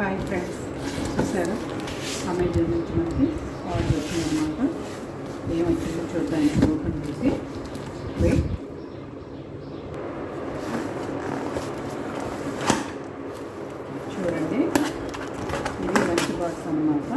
Hi friends చూసారా? Amazon నుంచి మనకి ఆర్డర్ వచ్చిందనమాట ఏమొచ్చిందో చూడడానికి ఓపెన్ చేసి. వెయిట్ చూడండి. ఇది మంచి బాక్స్ అన్నమాట.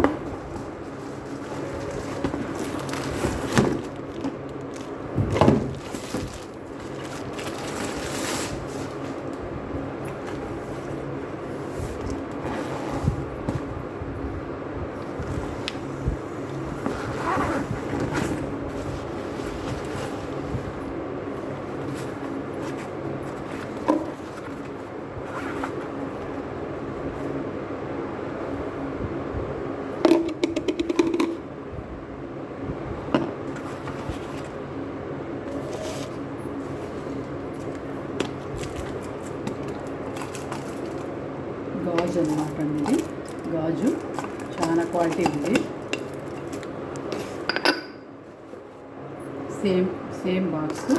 గాజు అన్నమాట అండి ఇది. గాజు. చాలా క్వాలిటీ ఉంది. Same same box.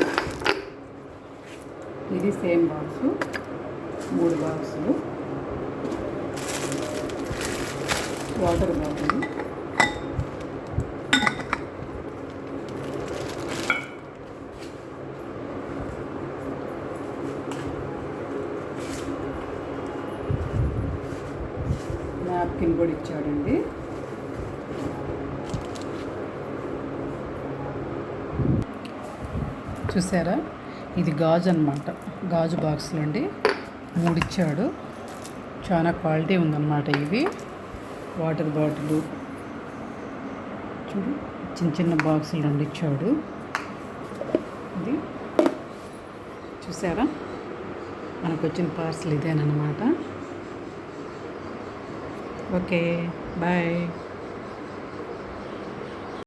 ఇది సేమ్ బాక్స్. మూడు బాక్సులు. Water bottle. నాప్కిన్ కూడా ఇచ్చాడండి. చూసారా? ఇది గాజు అనమాట గాజు బాక్సులు అండి. మూడు ఇచ్చాడు. చాలా క్వాలిటీ ఉందన్నమాట ఇవి. వాటర్ బాటిల్ చూడు చిన్న చిన్న బాక్సులు రెండు ఇచ్చాడు. ఇది. చూసారా? మనకు వచ్చిన పార్సల్ ఇదేనమాట okay bye.